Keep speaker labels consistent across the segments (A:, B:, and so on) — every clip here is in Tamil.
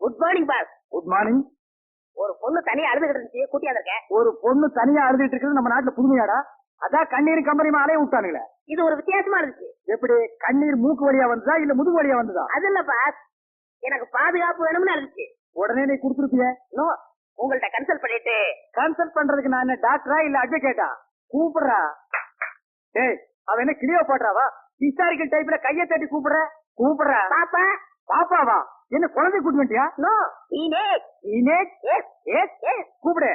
A: Good morning boss
B: good morning
A: ஒரு பொண்ணு தனியா அழுதுகிட்டு இருந்துச்சு. கூட்டியா இருக்கேன்
B: ஒரு பொண்ணு தனியா அழுதுட்டு இருக்கிறது நம்ம நாட்டுல புதுமையாடா? அதான் கண்ணீர் கம்பெனி அலைய விட்டானுங்களே.
A: இது ஒரு வித்தியாசமா இருந்துச்சு.
B: எப்படி? கண்ணீர் மூக்கு வழியா வந்ததா இல்ல முதுகு வழியா வந்ததா?
A: அது இல்ல பாஸ் எனக்கு பாதுகாப்பு வேணும்னு இருந்துச்சு
B: உடனே நீ கொடுத்துருப்பிய?
A: நோ உங்கள்ட்ட கன்சல்ட் பண்ணிட்டு.
B: கன்சல்ட் பண்றதுக்கு நான் டாக்டரா இல்ல அட்வொகேட்டா கூப்பிடுறா. டேய் அவ என்ன கிளியோ போடுறாவா ஹிஸ்டாரிக்கல் டைப்ல கைய தட்டி கூப்பிடுற? கூப்பிடுறா.
A: பாப்பா.
B: பாப்பாவா? என்ன குழந்தை கூட்டி வந்துட்டியா?
A: நோ நீனே
B: இனேக்
A: எஸ்
B: எஸ்
A: எஸ்
B: கூப்பிடு.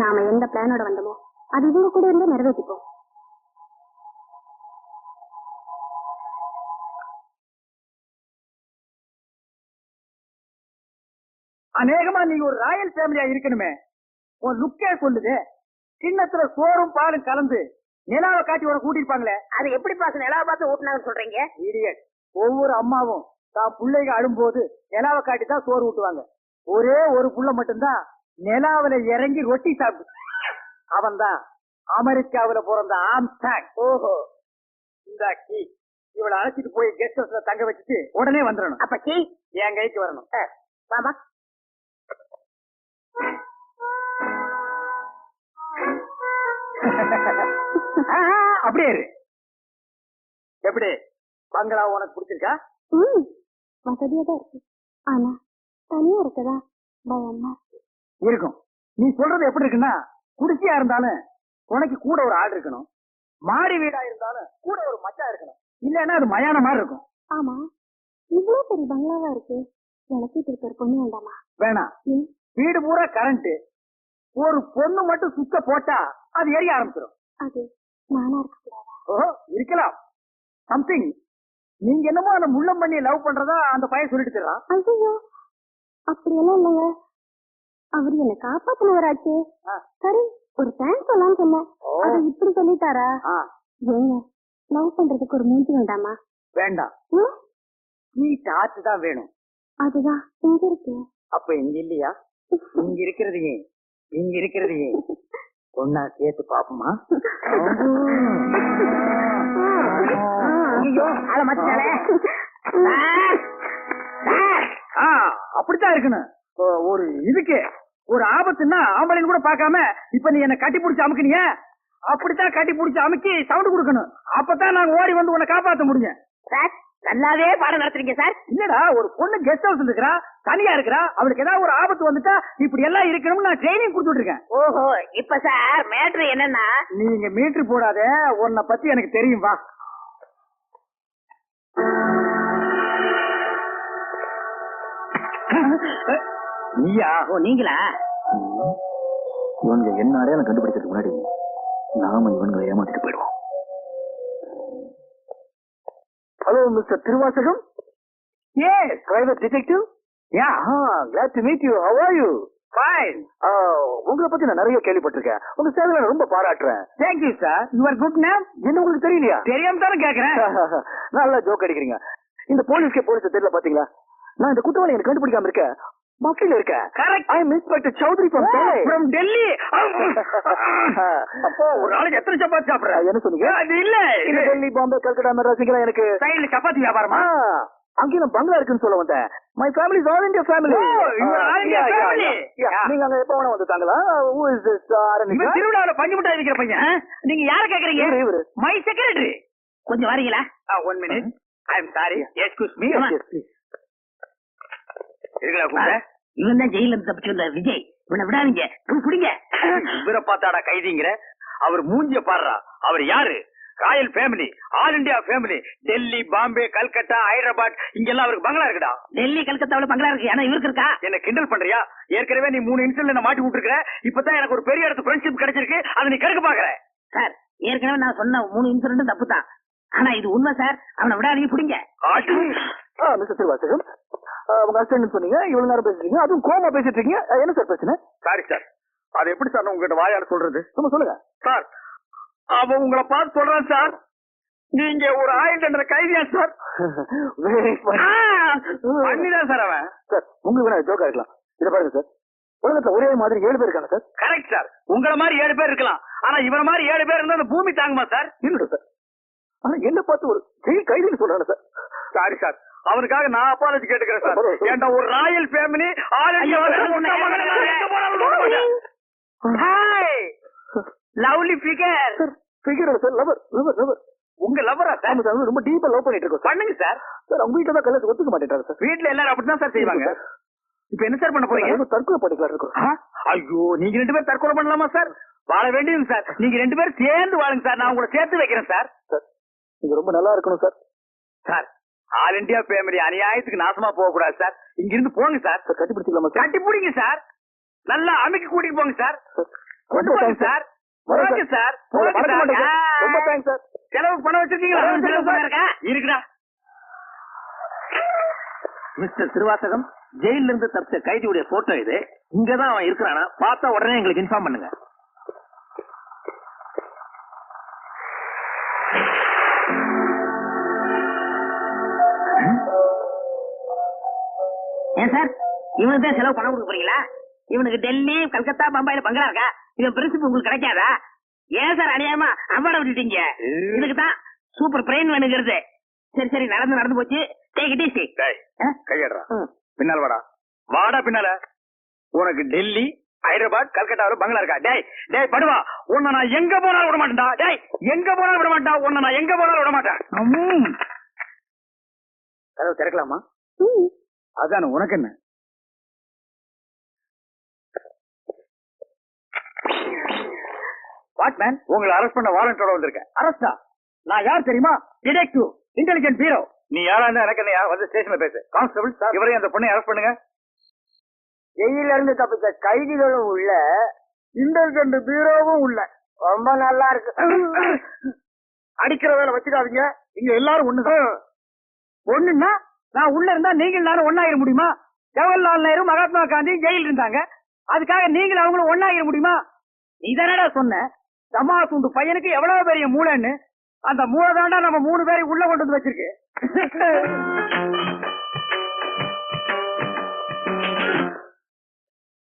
C: நாம எந்த பிளானோட வந்தோமோ அது இவங்க கூட இருந்து நிறைவேற்றிப்போம்.
B: அநேகமா நீங்க ஒரு ராயல் ஃபேமிலியா இருக்கணுமே. உன் லுக்கே சொல்லுது. கிண்ணத்துல சோறும் பாலும் கலந்து நிலாவை காட்டி உன கூட்டிருப்பாங்களே
A: அது எப்படி பாஸ் நிலவை பார்த்து ஊட்டினாங்கன்னு சொல்றீங்க.
B: இடியட் ஒவ்வொரு அம்மாவும் தான் பிள்ளைங்க அழும்போது நிலாவை காட்டி தான் சோறு ஊட்டுவாங்க. ஒரே ஒரு புள்ள மட்டும்தான் நிலாவுல இறங்கி ரொட்டி சாப்பிடு அவன் தான் அமெரிக்காவுல பிறந்த ஆம்ஸ்டாங். ஓஹோ. இந்த கீ இவளை அழைச்சிட்டு போய் கெஸ்ட் ஹவுஸ்ல தங்க வச்சுட்டு உடனே வந்துடணும்.
A: அப்ப கீ.
B: என் கைக்கு வரணும்.
A: பாபா
B: ஆ, ஆ, அப்படியே எப்படி? பங்களா உனக்கு பிடிச்சிருக்கா?
C: ம் வசதியா தான் இருக்கு. ஆனா தனியா இருக்கதா பயமா? இருக்கு.
B: இருக்கும். நீ சொல்றது எப்படி இருக்குன்னா குடிசையா இருந்தாலும் உனக்கு கூட ஒரு ஆள் இருக்கணும். மாடி வீடா இருந்தாலும் கூட ஒரு மச்சா இருக்கணும். இல்லன்னா அது மயான மாதிரி இருக்கும்.
C: ஆமா இவ்வளவு பெரிய பங்களாவா இருக்கு? எனக்கு இப்படி ஒரு பொண்ணு வேண்டாமா?
B: வேணாம் வீடு பூரா கரண்ட் ஒரு பொண்ணு மட்டும் சுத்த போட்டா அது எரிய ஆரம்பிச்சிடும்
C: அது
B: ஓஹோ இருக்கலாம். சம்திங் நீங்க என்னமோ அந்த முள்ளம் பண்ணி லவ் பண்றதா அந்த பையன் சொல்லிட்டு தர்றான்
C: ஐயோ அப்படியெல்லாம் இல்லைங்க. அவர் என்ன காப்பாத்தினவராச்சு. சரி ஒரு தேங்க்ஸ் சொல்லலாம்னு சொன்னேன்.
B: ஓ.
C: அதை இப்படி சொல்லிட்டாரா? ஏங்க லவ் பண்றதுக்கு ஒரு மூஞ்சி வேண்டாமா.
B: வேண்டாம்? ஸ்வீட் ஆர்ட் தான் வேணும்.
C: அதுதான் இங்க இருக்கு.
B: அப்ப இங்க இல்லையா? இங்க இருக்கிறது ஏன் இங்க இருக்கிறது ஏன் ஒன்னா சேர்த்து பாப்போமா? அப்படித்தான் இருக்கணும் ஒரு இதுக்கு. ஒரு ஆபத்துன்னா ஆம்பளைன்னு கூட பார்க்காம இப்ப நீ என்ன கட்டி பிடிச்சு அமுக்குனிய? அப்படித்தான் கட்டி பிடிச்சு அமுக்கி சவுண்ட் கொடுக்கணும். அப்பதான் நாங்க ஓடி வந்து உன்னை காப்பாத்த முடியும்.
A: சார் நல்லாவே பாடம் நடத்துறீங்க சார்.
B: இல்லடா ஒரு பொண்ணு கெஸ்ட் ஹவுஸ் இருக்கிறா தனியா இருக்கிறா அவளுக்கு ஏதாவது ஒரு ஆபத்து வந்துட்டா இப்படி எல்லாம் இருக்கணும்னு நான் ட்ரைனிங் கொடுத்துட்டு இருக்கேன்
A: ஓஹோ இப்ப சார் மேட்ரு என்னன்னா
B: நீங்க மீட்டர் போடாத உன்னை பத்தி எனக்கு தெரியும் வா. நீயா?
A: ஓ நீங்களா?
D: இவனுங்க என்ன அடையாளம் கண்டுபிடிக்கிறதுக்கு முன்னாடி நாம இவனுங்களை ஏமாத்திட்டு போயிடுவோம்.
B: Hello mister Thiruvasagam yes private detective yeah glad to meet you. How are you? Fine.
D: உங்களை பத்தி நான் நிறைய கேள்விப்பட்டிருக்கேன். உங்க சேவையில நான் ரொம்ப பாராட்டுறேன்.
B: You sir. You are good name
D: என்ன உங்களுக்கு தெரியலையா?
B: தெரியாம தானே கேக்குறேன்.
D: நல்லா ஜோக் அடிக்கிறீங்க. இந்த போலீஸ்க்கே போலீஸ் தெரியல பாத்தீங்களா? நான் இந்த குற்றவாளி எனக்கு கண்டுபிடிக்காம இருக்கேன். மஃப்டில இருக்கேன்
B: correct
D: I inspector Chaudhary from
B: from Delhi அப்போ ஒரு நாளைக்கு எத்தனை சப்பாத்தி சாப்பிடுற?
D: என்ன சொன்னீங்க?
B: அது இல்ல.
D: இந்த
B: இது
D: டெல்லி பாம்பே கல்கட்டா மெட்ராஸுக்கெல்லாம் எனக்கு
B: சைடுல சப்பாத்தி வியாபாரமா?
D: ஆ, அங்கேயும் நான் பங்களா இருக்குன்னு சொல்ல வந்தேன். My family is all India family. நீங்க அங்க எப்ப வேணா வந்து தாங்களா ஹூ இஸ் திஸ்
B: இவன் திருவிழாவில பஞ்சு மிட்டாய் விக்கிற பையன்.
A: நீங்க யார கேக்குறீங்க?
D: இவரு
B: மை செக்ரட்டரி
A: கொஞ்சம் வரீங்களா?
B: One minute I am sorry excuse me
A: Come on. இவன் தான் ஜெயில இருந்து தப்பிச்சு வந்த விஜய் இவனை விடாதீங்க. போய் பிடிங்க.
B: இவரை பார்த்தாடா கைதிங்கிற. அவர் மூஞ்சிய பாடுறா அவர் யாரு? Royal family all India family Delhi Bombay Calcutta Hyderabad இங்கெல்லாம் அவருக்கு பங்களா இருக்குடா.
A: டெல்லி கல்கத்தாவுல பங்களா இருக்கு. ஆனா இவருக்கு இருக்கா?
B: என்ன கிண்டல் பண்றியா? ஏற்கனவே நீ மூணு இன்சிடென்ட் என்ன மாட்டி விட்டுருக்க இப்பதான் எனக்கு ஒரு பெரிய இடத்து ஃப்ரெண்ட்ஷிப் கிடைச்சிருக்கு. அதை நீ கெடுக்க பாக்குற.
A: சார் ஏற்கனவே நான் சொன்ன மூணு இன்சிடென்ட் தப்பு தான் ஆனா இது உண்மை சார். அவனை விடாதீங்க பிடிங்க.
D: மிஸ்டர் திருவாசகம் உங்க ஹஸ்பண்ட் சொன்னீங்க இவ்வளவு நேரம் பேசுறீங்க அதுவும் கோமா பேசிட்டு இருக்கீங்க. என்ன சார் பிரச்சனை?
B: சாரி சார் அது எப்படி சார் உங்ககிட்ட வாயால சொல்றது?
D: சும்மா சொல்லுங்க.
B: சார் அவன் உங்களை பார்த்து சொல்றான் சார் நீங்க ஒரு ஆயிரம் தண்டனை கைதியா சார் பண்ணிதான் சார் அவன்.
D: சார் உங்களுக்கு ஜோக்கா இருக்கலாம். இத பாருங்க சார் உலகத்துல ஒரே மாதிரி ஏழு பேர் இருக்காங்க சார்
B: கரெக்ட் சார் உங்கள மாதிரி ஏழு பேர் இருக்கலாம். ஆனா இவன மாதிரி ஏழு பேர் இருந்தா அந்த பூமி தாங்குமா சார்
D: இருக்கட்டும் சார் ஆனா என்ன பார்த்து ஒரு ஜெயில் கைதின்னு சொல்றாங்க சார் சாரி சார் அவனுக்காக நான் அப்பாலஜி கேட்டுக்கிறேன் சார். ஏன்டா ஒரு ராயல் ஃபேமிலி
E: ஐயோ, lovely figure
D: figure sir lover lover lover
E: உங்க லவ்வரா சார்?
D: ரொம்ப டீப்பா லவ் பண்ணிட்டு இருக்கோம் சார்.
E: பண்ணுங்க சார்.
D: சார் அவங்க வீட்டுல தான் கல்யாணத்துக்கு ஒத்துக்க மாட்டேன்றாரு சார்.
E: வீட்ல எல்லாரும் அப்படிதான் சார் செய்வாங்க.
D: சார்.
E: இப்ப என்ன சார் பண்ண போறீங்க?
D: தற்கொலை பண்ணிக்கலாம் இருக்கோம்.
E: ஆ? ஐயோ நீங்க ரெண்டு பேரும் தற்கொலை பண்ணலாமா சார்? வாழ வேண்டியது சார். நீங்க ரெண்டு பேரும் சேர்ந்து வாழுங்க சார். நான் உங்களை சேர்த்து வைக்கிறேன் சார்.
D: சார் நீங்க ரொம்ப நல்லா இருக்கணும் sir.
E: Sir all India family அநியாயத்துக்கு நாசமா போக கூடாது சார் இங்க இருந்து போங்க சார்
D: சார் கட்டி பிடிச்சிக்கலாமா சார்
E: கட்டி பிடிங்க சார் நல்லா அமைக்க கூட்டிட்டு போங்க சார் கொண்டு போங்க சார் போங்க சார்.
D: ரொம்ப தேங்க்ஸ் சார்
E: செலவுக்கு பணம் வச்சிருக்கீங்களா? இருக்குடா. மிஸ்டர் திருவாசகம் ஜெயில இருந்து தப்பிச்ச கைதியுடைய போட்டோ இது. இங்கதான் அவன் இருக்கிறானா? பார்த்தா உடனே எங்களுக்கு இன்ஃபார்ம் பண்ணுங்க. ஏன் சார்? இவனுக்கு தான் செலவு பணம் கொடுக்க போறீங்களா? இவனுக்கு டெல்லி கல்கத்தா பம்பாயில பங்களா இருக்கா? இவன் பிரின்சிபல் உங்களுக்கு கிடைக்காதா? ஏன் சார் அநியாயமா அம்மாட விட்டுட்டீங்க? இதுக்கு தான் சூப்பர் பிரெயின் வேணுங்கிறது. சரி சரி நடந்து நடந்து போச்சு. டேக் இட் ஈஸி
D: பின்னால் வாடா. வாடா பின்னால. உனக்கு டெல்லி ஹைதராபாத் கல்கட்டாவில் பங்களா இருக்கா? டேய் டேய் படுவா. உன்னை நான் எங்க போனாலும் விட மாட்டேன்டா. டேய் எங்க போனாலும் விட மாட்டா உன்னை நான் எங்க போனாலும் விட மாட்டேன். கதவு திறக்கலாமா? அதான உனக்கு என்ன? வாட்மேன் உங்களை அரெஸ்ட் பண்ண வாரண்டோட வந்திருக்கேன். அரெஸ்டா நான் யார் தெரியுமா? டிடெக்டிவ் இன்டெலிஜென்ட் பீரோ நீ யாரா இருந்தா எனக்கு என்ன வந்து ஸ்டேஷன்ல பேசு. கான்ஸ்டபிள் இவரையும் அந்த பொண்ணை அரெஸ்ட் பண்ணுங்க.
B: ஜெயில இருந்து தப்பித்த கைதிகளும் உள்ள இன்டெலிஜென்ட் பீரோவும் உள்ள. ரொம்ப நல்லா இருக்கு.
D: அடிக்கிற வேலை வச்சுக்காதீங்க. இங்க எல்லாரும் ஒண்ணுதான்.
B: ஒண்ணுன்னா நான் உள்ள இருந்தா நீங்க எல்லாரும் ஒன்னாயிர முடியுமா? ஜவஹர்லால் நேரு மகாத்மா காந்தி ஜெயில இருந்தாங்க. அதுக்காக நீங்களும் அவங்களும் ஒன்னாயிர முடியுமா? நீ தானடா சொன்ன? சமா துண்டு பையனுக்கு எவ்வளவு பெரிய மூளைன்னு? அந்த மூளை தாண்டா நம்ம மூணு பேரை உள்ள கொண்டு வந்து வச்சிருக்கு.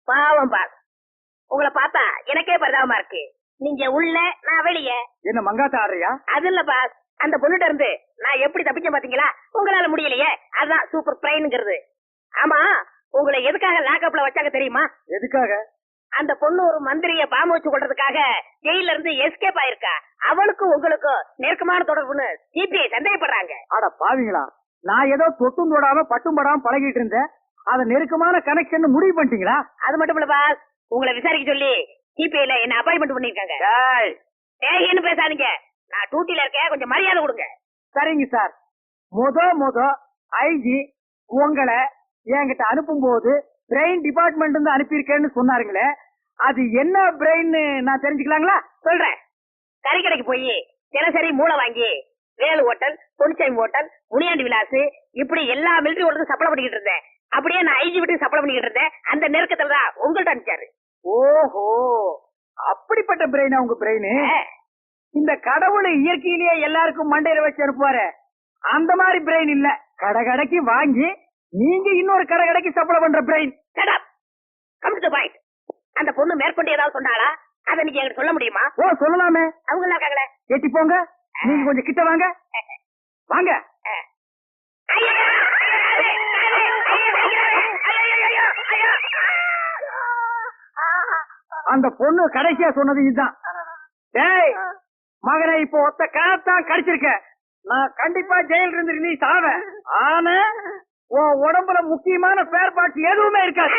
A: பாவம் பார் உங்களை பார்த்தா எனக்கே பரிதாபமா இருக்கு. நீங்க உள்ள நான் வெளியே.
B: என்ன மங்காத்த ஆடுறியா?
A: அது இல்ல பாஸ். அந்த பொண்ணுட்ட இருந்து நான் எப்படி தப்பிச்சேன் பாத்தீங்களா? உங்களால முடியலையே. அதுதான் சூப்பர் பிரைனுங்கிறது ஆமா உங்களை எதுக்காக லாக்அப்ல வச்சாங்க தெரியுமா?
B: எதுக்காக?
A: அந்த பொண்ணு ஒரு மந்திரிய பாம்பு வச்சு கொள்றதுக்காக ஜெயில இருந்து எஸ்கேப் ஆயிருக்கா? அவளுக்கும் உங்களுக்கும் நெருக்கமான தொடர்புன்னு சிபிஐ சந்தேகப்படுறாங்க.
B: அட பாவிங்களா நான் ஏதோ தொட்டும் தொடாம பட்டும் படாம பழகிட்டு இருந்தேன். அத நெருக்கமான கனெக்ஷன் முடிவு பண்ணிட்டீங்களா?
A: அது மட்டும் இல்ல பாஸ் உங்களை விசாரிக்க சொல்லி சிபிஐல என்ன அப்பாயின்மெண்ட் பண்ணிருக்காங்க ஏன்னு பேசாதீங்க. நான் டியூட்டில இருக்கேன் கொஞ்சம் மரியாதை கொடுங்க.
B: சரிங்க சார் முத முத ஐஜி உங்களை என்கிட்ட அனுப்பும்போது பிரெயின் டிபார்ட்மெண்ட் இருந்து அனுப்பியிருக்கேன்னு சொன்னாருங்களே அது என்ன பிரெயின் நான் தெரிஞ்சுக்கலாங்களா?
A: சொல்றேன். கறிக்கடைக்கு போய் தினசரி மூளை வாங்கி வேலு ஹோட்டல் பொன்னிச்சாமி ஹோட்டல் முனியாண்டி விலாஸ் இப்படி எல்லா மிலிட்டரி ஹோட்டலும் சப்ளை பண்ணிக்கிட்டு இருந்தேன். அப்படியே நான் ஐஜி விட்டு சப்ளை பண்ணிக்கிட்டு இருந்தேன். அந்த நெருக்கத்துல தான் உங்கள்ட்ட அனுப்பிச்சாரு.
B: ஓஹோ அப்படிப்பட்ட பிரெயினா உங்க பிரெயின் இந்த கடவுள் இயற்கையிலேயே எல்லாருக்கும் மண்டையில வச்சு அனுப்புவாரு. அந்த மாதிரி பிரெயின் இல்ல. கடை கடைக்கு வாங்கி நீங்க இன்னொரு கடை கடைக்கு சப்ளை பண்ற பிரெயின்
A: பாயிண்ட் அந்த பொண்ணு மேற்கொண்டு ஏதாவது சொன்னாளா? அதை நீங்க எங்களுக்கு சொல்ல முடியுமா?
B: ஓ சொல்லலாமே.
A: அவங்க இருக்காங்களே?
B: எட்டி போங்க. நீங்க கொஞ்சம் கிட்ட வாங்க. வாங்க! அந்த பொண்ணு கடைசியா சொன்னது இதுதான். டேய் மகனை இப்போ ஒத்த காத்தான் கடிச்சிருக்க. நான் கண்டிப்பா ஜெயில இருந்து நீ சாவ. ஆனா உன் உடம்புல முக்கியமான பேர்பாட்டு எதுவுமே இருக்காது.